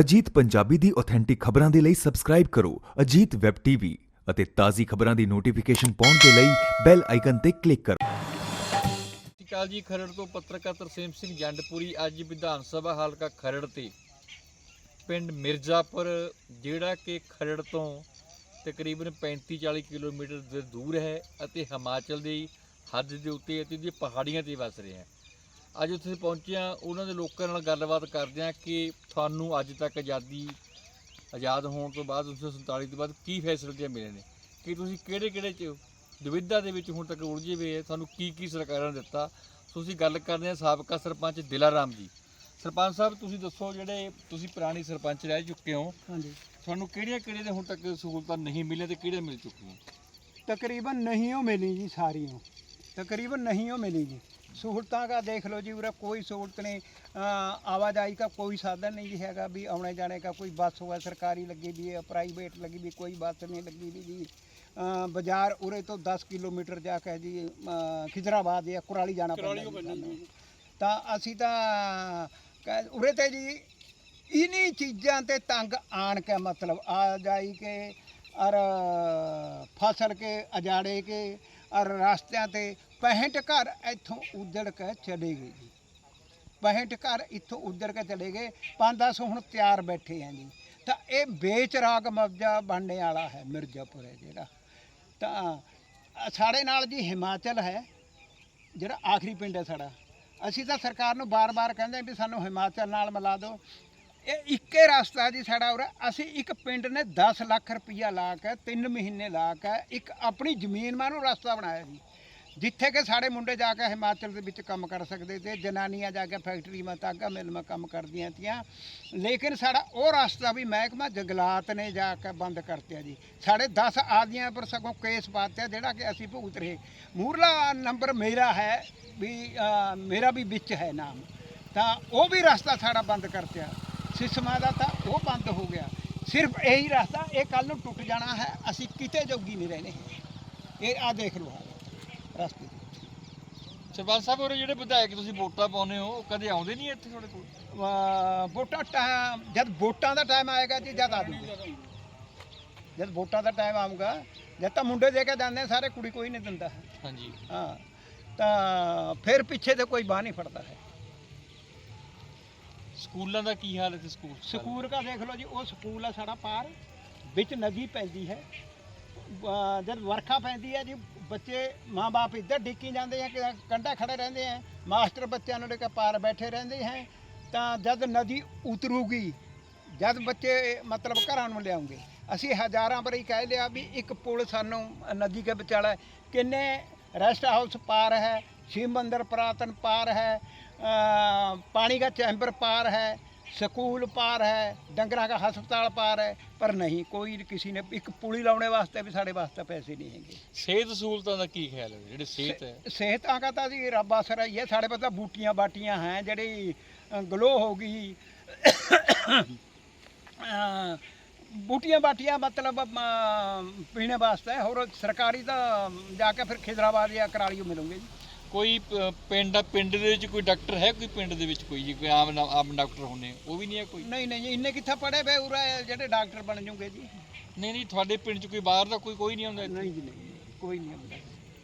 ਅਜੀਤ ਪੰਜਾਬੀ ਦੀ authentic ਖਬਰਾਂ ਦੇ ਲਈ ਸਬਸਕ੍ਰਾਈਬ ਕਰੋ ਅਜੀਤ ਵੈਬ ਟੀਵੀ ਅਤੇ ਤਾਜ਼ੀ ਖਬਰਾਂ ਦੀ ਨੋਟੀਫਿਕੇਸ਼ਨ ਪਾਉਣ ਦੇ ਲਈ ਬੈਲ ਆਈਕਨ ਤੇ ਕਲਿੱਕ ਕਰੋ। ਸਤਿ ਸ਼੍ਰੀ ਅਕਾਲ ਜੀ, ਖਰੜ ਤੋਂ ਪੱਤਰਕਾਰ ਤਰਸੇਮ ਸਿੰਘ ਜੰਡਪੁਰੀ ਅੱਜ ਵਿਧਾਨ ਸਭਾ ਹਲਕਾ ਖਰੜ ਤੇ। ਪਿੰਡ ਮਿਰਜ਼ਾਪੁਰ, ਜਿਹੜਾ ਕਿ ਖਰੜ ਤੋਂ ਤਕਰੀਬਨ 35-40 ਕਿਲੋਮੀਟਰ ਦੇ ਦੂਰ ਹੈ ਅਤੇ ਹਿਮਾਚਲ ਦੀ ਹੱਦ ਦੇ ਉੱਤੇ ਅਤੇ ਦੀ ਪਹਾੜੀਆਂ ਤੇ ਵਸ ਰਿਹਾ ਹੈ। ਅੱਜ ਉੱਥੇ ਪਹੁੰਚੇ ਹਾਂ ਉਹਨਾਂ ਦੇ ਲੋਕਾਂ ਨਾਲ ਗੱਲਬਾਤ ਕਰਦੇ ਹਾਂ ਕਿ ਤੁਹਾਨੂੰ ਅੱਜ ਤੱਕ ਆਜ਼ਾਦੀ ਆਜ਼ਾਦ ਹੋਣ ਤੋਂ ਬਾਅਦ 1947 ਤੋਂ ਬਾਅਦ ਕੀ ਫੈਸਿਲਿਟੀਆਂ ਮਿਲੇ ਨੇ? ਕਿ ਤੁਸੀਂ ਕਿਹੜੇ ਕਿਹੜੇ ਚ ਦੁਵਿਧਾ ਦੇ ਵਿੱਚ ਹੁਣ ਤੱਕ ਉਲਝੇ ਹੋਏ ਆ ਤੁਹਾਨੂੰ ਕੀ ਕੀ ਸਰਕਾਰਾਂ ਨੇ ਦਿੱਤਾ? ਤੁਸੀਂ ਗੱਲ ਕਰਦੇ ਹਾਂ ਸਾਬਕਾ ਸਰਪੰਚ ਦਿਲਾਰਾਮ ਜੀ। ਸਰਪੰਚ ਸਾਹਿਬ ਤੁਸੀਂ ਦੱਸੋ ਜਿਹੜੇ ਤੁਸੀਂ ਪੁਰਾਣੀ ਸਰਪੰਚ ਰਹਿ ਚੁੱਕੇ ਹੋ। ਹਾਂਜੀ। ਤੁਹਾਨੂੰ ਕਿਹੜੀਆਂ ਕਿਹੜੀਆਂ ਦੇ ਹੁਣ ਤੱਕ ਸਹੂਲਤਾਂ ਨਹੀਂ ਮਿਲੀਆਂ ਤੇ ਕਿਹੜੀਆਂ ਮਿਲ ਚੁੱਕੀਆਂ? ਤਕਰੀਬਨ ਨਹੀਂ ਉਹ ਮਿਲੀ ਜੀ ਸਾਰੀਆਂ। ਤਕਰੀਬਨ ਨਹੀਂ ਉਹ ਮਿਲੀ ਜੀ। ਸਹੂਲਤਾਂ ਦਾ ਦੇਖ ਲਓ ਜੀ ਉਰੇ ਕੋਈ ਸਹੂਲਤ ਨਹੀਂ ਆਵਾਜਾਈ ਦਾ ਕੋਈ ਸਾਧਨ ਨਹੀਂ ਜੀ ਹੈਗਾ ਵੀ ਆਉਣੇ ਜਾਣੇ ਦਾ ਕੋਈ ਬੱਸ ਹੋਵੇ ਸਰਕਾਰੀ ਲੱਗੀ ਦੀ ਹੈ ਪ੍ਰਾਈਵੇਟ ਲੱਗੀ ਵੀ ਕੋਈ ਬੱਸ ਨਹੀਂ ਲੱਗੀ ਦੀ ਜੀ। ਬਾਜ਼ਾਰ ਉਰੇ ਤੋਂ 10 ਕਿਲੋਮੀਟਰ ਜਾ ਕੇ ਜੀ ਖਿਜਰਾਬਾਦ ਜਾਂ ਕੁਰਾਲੀ ਜਾਣਾ ਪੈਂਦਾ ਤਾਂ ਅਸੀਂ ਤਾਂ ਉਰੇ ਤੇ ਜੀ ਇਨੀ ਚੀਜ਼ਾਂ ਤੇ ਤੰਗ ਆਣ ਕੇ ਮਤਲਬ ਆ ਜਾਈ ਕੇ ਔਰ ਫਸਲ ਕੇ ਅਜਾੜੇ ਕੇ ਔਰ ਰਾਸਤਿਆਂ ਤੇ 65 ਘਰ ਇੱਥੋਂ ਉਜੜ ਕੇ ਚਲੇ ਗਏ ਜੀ। 65 ਘਰ ਇੱਥੋਂ ਉਜੜ ਕੇ ਚਲੇ ਗਏ। 5-10 ਹੁਣ ਤਿਆਰ ਬੈਠੇ ਆ ਜੀ। ਤਾਂ ਇਹ ਬੇਚਰਾਗ ਮਬਜਾ ਬਣਨੇ ਵਾਲਾ ਹੈ ਮਿਰਜ਼ਾਪੁਰ ਹੈ ਜਿਹੜਾ। ਤਾਂ ਸਾਡੇ ਨਾਲ ਜੀ ਹਿਮਾਚਲ ਹੈ, ਜਿਹੜਾ ਆਖਰੀ ਪਿੰਡ ਹੈ ਸਾਡਾ। ਅਸੀਂ ਤਾਂ ਸਰਕਾਰ ਨੂੰ ਬਾਰ-ਬਾਰ ਕਹਿੰਦੇ ਵੀ ਸਾਨੂੰ ਹਿਮਾਚਲ ਨਾਲ ਮਿਲਾ ਦਿਓ। ਇਹ ਇੱਕੇ ਰਸਤਾ ਜੀ ਸਾਡਾ ਉਰੇ। ਅਸੀਂ ਇੱਕ ਪਿੰਡ ਨੇ 10 ਲੱਖ ਰੁਪਈਆ ਲਾ ਕੇ 3 ਮਹੀਨੇ ਲਾ ਕੇ ਇੱਕ ਆਪਣੀ ਜ਼ਮੀਨ ਮਾਂ ਨੂੰ ਰਸਤਾ ਬਣਾਇਆ ਜੀ ਜਿੱਥੇ ਕਿ ਸਾਡੇ ਮੁੰਡੇ ਜਾ ਕੇ ਹਿਮਾਚਲ ਦੇ ਵਿੱਚ ਕੰਮ ਕਰ ਸਕਦੇ ਤੇ ਜਨਾਨੀਆਂ ਜਾ ਕੇ ਫੈਕਟਰੀ ਮਾ ਤਾਗਾ ਮਿਲ ਮਾ ਕੰਮ ਕਰਦੀਆਂ ਤੀਆਂ। ਲੇਕਿਨ ਸਾਡਾ ਉਹ ਰਸਤਾ ਵੀ ਮਹਿਕਮਾ ਜੰਗਲਾਤ ਨੇ ਜਾ ਕੇ ਬੰਦ ਕਰਤਿਆ ਜੀ। ਸਾਡੇ 10 ਆਦਮੀਆਂ ਪਰ ਸਗੋਂ ਕੇਸ ਪਾਤਿਆ ਜਿਹੜਾ ਕਿ ਅਸੀਂ ਭੁਗਤ ਰਹੇ। ਮੂਰਲਾ ਨੰਬਰ ਮੇਰਾ ਹੈ ਵੀ ਮੇਰਾ ਵੀ ਵਿੱਚ ਹੈ ਨਾਮ। ਤਾਂ ਉਹ ਵੀ ਰਸਤਾ ਸਾਡਾ ਬੰਦ ਕਰਤਿਆ। ਸਿਸਮਾ ਦਾ ਤਾਂ ਉਹ ਬੰਦ ਹੋ ਗਿਆ। ਸਿਰਫ ਇਹੀ ਰਸਤਾ ਇਹ ਕੱਲ ਨੂੰ ਟੁੱਟ ਜਾਣਾ ਹੈ। ਅਸੀਂ ਕਿਤੇ ਜੋਗੀ ਨਹੀਂ ਰਹਿਣੇ ਇਹ ਆ ਦੇਖ ਲਓ ਰਸਤੇ। ਸਰਪੰਚ ਸਾਹਿਬ ਉਹ ਜਿਹੜੇ ਵਿਧਾਇਕ ਤੁਸੀਂ ਵੋਟਾਂ ਪਾਉਂਦੇ ਹੋ ਉਹ ਕਦੇ ਆਉਂਦੇ ਨਹੀਂ ਇੱਥੇ ਤੁਹਾਡੇ ਕੋਲ? ਵੋਟਾਂ ਟਾਈਮ ਜਦ ਵੋਟਾਂ ਦਾ ਟਾਈਮ ਆਏਗਾ ਜੀ ਜਦ ਆ ਜੂਗੇ ਜਦ ਵੋਟਾਂ ਦਾ ਟਾਈਮ ਆਊਗਾ ਜਦ ਤਾਂ ਮੁੰਡੇ ਦੇ ਕੇ ਜਾਂਦੇ ਸਾਰੇ ਕੁੜੀ ਕੋਈ ਨਹੀਂ ਦਿੰਦਾ। ਹਾਂਜੀ। ਹਾਂ ਤਾਂ ਫਿਰ ਪਿੱਛੇ ਤੇ ਕੋਈ ਬਾਹ ਨਹੀਂ ਫੜਦਾ ਹੈ। ਸਕੂਲਾਂ ਦਾ ਕੀ ਹਾਲ ਹੈ ਇੱਥੇ ਸਕੂਲ? ਸਕੂਲ ਦਾ ਦੇਖ ਲਓ ਜੀ, ਉਹ ਸਕੂਲ ਆ ਸਾਡਾ ਪਾਰ, ਵਿੱਚ ਨਦੀ ਪੈਂਦੀ ਹੈ। ਅਹ ਜਦ ਵਰਖਾ ਪੈਂਦੀ ਹੈ ਜੀ, ਬੱਚੇ ਮਾਂ-ਬਾਪ ਇੱਧਰ ਡਿੱਕੀ ਜਾਂਦੇ ਆ ਕਿ ਕੰਢਾ ਖੜੇ ਰਹਿੰਦੇ ਆ, ਮਾਸਟਰ ਬੱਚਿਆਂ ਨੂੰ ਲੈ ਕੇ ਪਾਰ ਬੈਠੇ ਰਹਿੰਦੇ ਹੈ ਤਾਂ ਜਦ ਨਦੀ ਉਤਰੂਗੀ, ਜਦ ਬੱਚੇ ਮਤਲਬ ਘਰਾਂ ਨੂੰ ਲਿਆਉਂਗੇ, ਅਸੀਂ ਹਜ਼ਾਰਾਂ ਵਾਰੀ ਕਹਿ ਲਿਆ ਵੀ ਇੱਕ ਪੁਲ ਸਾਨੂੰ ਨਦੀ ਕੇ ਵਿਚਾਲੇ ਕਿੰਨੇ ਰੈਸਟ ਹਾਊਸ ਪਾਰ ਹੈ, ਸ਼ਿਵ ਮੰਦਰ ਪੁਰਾਤਨ ਪਾਰ ਹੈ ਪਾਣੀ ਦਾ ਚੈਂਬਰ ਪਾਰ ਹੈ ਸਕੂਲ ਪਾਰ ਹੈ ਡੰਗਰਾਂ ਦਾ ਹਸਪਤਾਲ ਪਾਰ ਹੈ ਪਰ ਨਹੀਂ ਕੋਈ ਕਿਸੇ ਨੇ ਇੱਕ ਪੁਲੀ ਲਾਉਣੇ ਵਾਸਤੇ ਵੀ ਸਾਡੇ ਵਾਸਤੇ ਪੈਸੇ ਨਹੀਂ ਹੈਗੇ। ਸਿਹਤ ਸਹੂਲਤਾਂ ਦਾ ਕੀ ਖਿਆਲ ਹੈ? ਜਿਹੜੇ ਸਿਹਤ ਹੈ। ਸਿਹਤਾਂ ਦਾ ਤਾਂ ਜੀ ਰੱਬ ਆਸਰਾ ਹੀ ਹੈ ਸਾਡੇ ਪਤਾ ਬੂਟੀਆਂ ਬਾਟੀਆਂ ਹੈ ਜਿਹੜੀ ਗਲੋ ਹੋ ਗਈ। ਬੂਟੀਆਂ ਬਾਟੀਆਂ ਮਤਲਬ ਪੀਣੇ ਵਾਸਤੇ ਹੋਰ ਸਰਕਾਰੀ ਤਾਂ ਜਾ ਕੇ ਫਿਰ ਖਿਦਰਾਬਾਦ ਜਾਂ ਕਰਾਲੀਓ ਮਿਲੂਗੇ ਜੀ। ਕੋਈ ਪਿੰਡ ਪਿੰਡ ਦੇ ਵਿੱਚ ਕੋਈ ਡਾਕਟਰ ਹੈ? ਕੋਈ ਪਿੰਡ ਦੇ ਵਿੱਚ ਕੋਈ ਜੀ? ਕੋਈ ਆਮ ਆਮ ਡਾਕਟਰ ਹੁੰਦੇ ਉਹ ਵੀ ਨਹੀਂ ਹੈ ਕੋਈ? ਨਹੀਂ ਨਹੀਂ ਇੰਨੇ ਕਿੱਥੇ ਪੜੇ ਵੇ ਉਰਾ ਜਿਹੜੇ ਡਾਕਟਰ ਬਣ ਜੂਗੇ ਜੀ? ਨਹੀਂ ਨਹੀਂ ਤੁਹਾਡੇ ਪਿੰਡ 'ਚ ਕੋਈ ਬਾਹਰ ਦਾ ਕੋਈ ਕੋਈ ਨਹੀਂ ਆਉਂਦਾ? ਨਹੀਂ ਜੀ ਨਹੀਂ ਕੋਈ ਨਹੀਂ ਆਉਂਦਾ।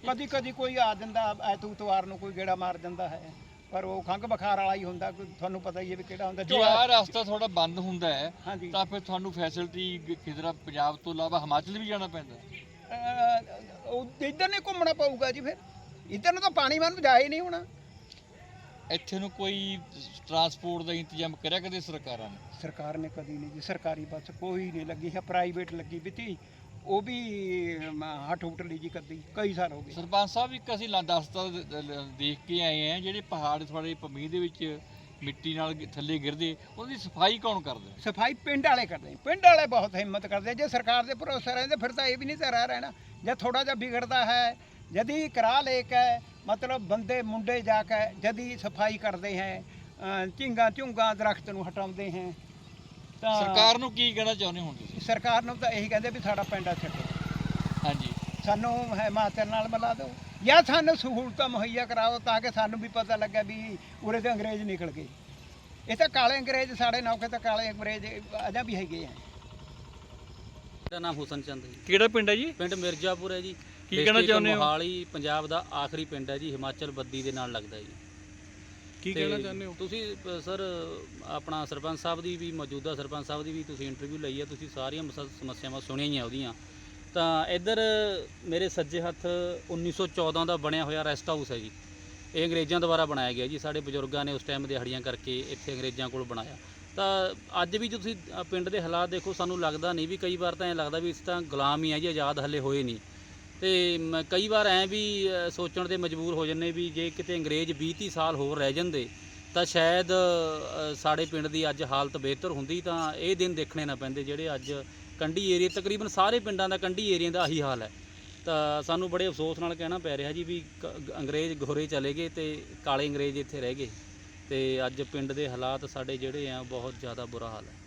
ਕਦੀ ਕਦੀ ਕੋਈ ਆ ਜਾਂਦਾ ਐਤੂਤਵਾਰ ਨੂੰ ਕੋਈ ਗੇੜਾ ਮਾਰ ਜਾਂਦਾ ਹੈ। ਪਰ ਉਹ ਖੰਘ ਬੁਖਾਰ ਵਾਲਾ ਹੀ ਹੁੰਦਾ ਤੁਹਾਨੂੰ ਪਤਾ ਹੀ ਹੈ ਵੀ ਕਿਹੜਾ ਹੁੰਦਾ। ਜੇ ਆਹ ਰਸਤਾ ਥੋੜਾ ਬੰਦ ਹੁੰਦਾ ਹੈ ਤਾਂ ਫਿਰ ਤੁਹਾਨੂੰ ਫੈਸਿਲਿਟੀ ਕਿਧਰਾ ਪੰਜਾਬ ਤੋਂ ਇਲਾਵਾ ਹਿਮਾਚਲ ਵੀ ਜਾਣਾ ਪੈਂਦਾ? ਉਹ ਇੱਧਰ ਨਹੀਂ ਘੁੰਮਣਾ ਪਊਗਾ ਜੀ ਫਿਰ? ਇੱਧਰ ਨੂੰ ਤਾਂ ਪਾਣੀ ਵਾਂ ਨੂੰ ਜਾ ਹੀ ਨਹੀਂ ਹੋਣਾ। ਇੱਥੇ ਨੂੰ ਕੋਈ ਟਰਾਂਸਪੋਰਟ ਦਾ ਇੰਤਜ਼ਾਮ ਕਰਿਆ ਕਦੇ ਸਰਕਾਰਾਂ ਨੇ? ਸਰਕਾਰ ਨੇ ਕਦੀ ਨਹੀਂ ਜੀ ਸਰਕਾਰੀ ਬੱਸ ਕੋਈ ਨਹੀਂ ਲੱਗੀ ਹੈ ਪ੍ਰਾਈਵੇਟ ਲੱਗੀ ਵੀ ਤੀ। ਉਹ ਵੀ ਹੱਟ ਹੁੱਟ ਲਈ ਜੀ ਕਦੀ ਕਈ ਸਾਲ ਹੋ ਗਏ। ਸਰਪੰਚ ਸਾਹਿਬ ਇੱਕ ਅਸੀਂ ਲਾ- ਦਸਤਾ ਦ- ਦੇਖ ਕੇ ਆਏ ਆ ਜਿਹੜੇ ਪਹਾੜ ਥੋੜੇ ਪਮੀ ਦੇ ਵਿੱਚ ਮਿੱਟੀ ਨਾਲ ਗ- ਥੱਲੇ ਗਿਰਦੇ ਉਹਦੀ ਸਫ਼ਾਈ ਕੌਣ ਕਰਦਾ? ਸਫ਼ਾਈ ਪਿੰਡ ਵਾਲੇ ਕਰਦੇ। ਪਿੰਡ ਵਾਲੇ ਬਹੁਤ ਹਿੰਮਤ ਕਰਦੇ ਆ। ਜੇ ਸਰਕਾਰ ਦੇ ਭਰੋਸੇ ਰਹਿੰਦੇ ਫਿਰ ਤਾਂ ਇਹ ਵੀ ਨਹੀਂ ਤਾਂ ਰਹਿ ਰਹਿਣਾ। ਜੇ ਥੋੜਾ ਜਿਹਾ ਵਿਗੜਦਾ ਹੈ ਜਦੀ ਕਰਾ ਲੈ ਕੇ ਮਤਲਬ ਬੰਦੇ ਮੁੰਡੇ ਜਾ ਕੇ ਜਦੀ ਸਫ਼ਾਈ ਕਰਦੇ ਹੈ ਝਿੰਗਾ ਝੁੰਗਾ ਦਰਖਤ ਨੂੰ ਹਟਾਉਂਦੇ ਹੈ ਤਾਂ ਸਰਕਾਰ ਨੂੰ ਕੀ ਕਹਿਣਾ ਚਾਹੁੰਦੇ ਹੁਣ ਤੁਸੀਂ? ਸਰਕਾਰ ਨੂੰ ਤਾਂ ਇਹੀ ਕਹਿੰਦੇ ਵੀ ਸਾਡਾ ਪਿੰਡ ਆ ਛੱਡੋ। ਹਾਂਜੀ। ਸਾਨੂੰ ਹਿਮਾਚਲ ਨਾਲ ਮਿਲਾ ਦਿਓ ਜਾਂ ਸਾਨੂੰ ਸਹੂਲਤਾਂ ਮੁਹੱਈਆ ਕਰਾਓ ਤਾਂ ਕਿ ਸਾਨੂੰ ਵੀ ਪਤਾ ਲੱਗੇ ਵੀ ਉਰੇ ਤੇ ਅੰਗਰੇਜ਼ ਨਿਕਲ ਗਏ। ਇਹ ਤਾਂ ਕਾਲੇ ਅੰਗਰੇਜ਼ ਸਾਡੇ ਨੌਕੇ ਤਾਂ ਕਾਲੇ ਅੰਗਰੇਜ਼ ਅਜਾਂ ਵੀ ਹੈਗੇ ਆ। ਮੇਰਾ ਨਾਮ ਹੁਸਨ ਚੰਦ ਹੈ ਜੀ। ਕਿਹੜਾ ਪਿੰਡ ਹੈ ਜੀ? ਪਿੰਡ ਮਿਰਜ਼ਾਪੁਰ ਹੈ ਜੀ। ਕੀ ਕਹਿਣਾ District ਚਾਹੁੰਦੇ ਹੋ? ਮੋਹਾਲੀ ਪੰਜਾਬ ਦਾ ਆਖਰੀ ਪਿੰਡ ਹੈ ਜੀ ਹਿਮਾਚਲ ਬੱਦੀ ਦੇ ਨਾਲ ਲੱਗਦਾ ਜੀ। ਕੀ ਤੇ ਕਹਿਣਾ ਚਾਹੁੰਦੇ ਹੋ? ਤੁਸੀਂ ਅ, ਸਰ ਆਪਣਾ ਸਰਪੰਚ ਸਾਹਿਬ ਦੀ ਵੀ ਮੌਜੂਦਾ ਸਰਪੰਚ ਸਾਹਿਬ ਦੀ ਵੀ ਤੁਸੀਂ ਇੰਟਰਵਿਊ ਲਈ ਹੈ ਤੁਸੀਂ ਸਾਰੀਆਂ ਮਸ- ਸਮੱਸਿਆਵਾਂ ਸੁਣੀਆਂ ਹੀ ਆ ਉਹਦੀਆਂ। ਤਾਂ ਇੱਧਰ ਮੇਰੇ ਸੱਜੇ ਹੱਥ 1914 ਦਾ ਬਣਿਆ ਹੋਇਆ ਰੈਸਟ ਹਾਊਸ ਹੈ ਜੀ। ਇਹ ਅੰਗਰੇਜ਼ਾਂ ਦੁਆਰਾ ਬਣਾਇਆ ਗਿਆ ਜੀ ਸਾਡੇ ਬਜ਼ੁਰਗਾਂ ਨੇ ਉਸ ਟਾਈਮ ਦਿਹਾੜੀਆਂ ਕਰਕੇ ਇੱਥੇ ਅੰਗਰੇਜ਼ਾਂ ਕੋਲ ਬਣਾਇਆ। ਤਾਂ ਅੱਜ ਵੀ ਤੁਸੀਂ ਅ, ਪਿੰਡ ਦੇ ਹਾਲਾਤ ਦੇਖੋ ਸਾਨੂੰ ਲੱਗਦਾ ਨਹੀਂ ਵੀ ਕਈ ਵਾਰ ਤਾਂ ਐਂ ਲੱਗਦਾ ਵੀ ਇਸ ਤਾਂ ਗੁਲਾਮ ਹੀ ਆ ਜੀ ਆਜ਼ਾਦ ਹਲੇ ਹੋਏ ਨਹੀਂ। ਤੇ ਮ- ਕਈ ਵਾਰ ਐਂ ਵੀ ਸੋਚਣ ਤੇ ਮਜਬੂਰ ਹੋ ਜੰਨੇ ਵੀ ਜੇ ਕਿਤੇ ਅੰਗਰੇਜ਼ 20 30 ਸਾਲ ਹੋਰ ਰਹਿ ਜਾਂਦੇ, ਤਾਂ ਸ਼ਾਇਦ ਸਾਡੇ ਪਿੰਡ ਦੀ ਅੱਜ ਹਾਲਤ ਬਿਹਤਰ ਹੁੰਦੀ ਤਾਂ ਇਹ ਦਿਨ ਦੇਖਣੇ ਨਾ ਪੈਂਦੇ ਜਿਹੜੇ ਅੱਜ ਕੰਢੀ ਏਰੀਆ ਤਕਰੀਬਨ ਸਾਰੇ ਪਿੰਡਾਂ ਦਾ ਕੰਢੀ ਏਰੀਆ ਦਾ ਆਹੀ ਹਾਲ ਹੈ। ਤਾਂ ਸਾਨੂੰ ਬੜੇ ਅਫਸੋਸ ਨਾਲ ਕਹਿਣਾ ਪੈ ਰਿਹਾ ਜੀ ਵੀ ਕ- ਅੰਗਰੇਜ਼ ਗੋਰੇ ਚਲੇ ਗਏ ਤੇ ਕਾਲੇ ਅੰਗਰੇਜ਼ ਇੱਥੇ ਰਹਿ ਗਏ। ਤੇ ਅੱਜ ਪਿੰਡ ਦੇ ਹਾਲਾਤ ਸਾਡੇ ਜਿਹੜੇ ਆ ਬਹੁਤ ਜ਼ਿਆਦਾ ਬੁਰਾ ਹਾਲ ਹੈ।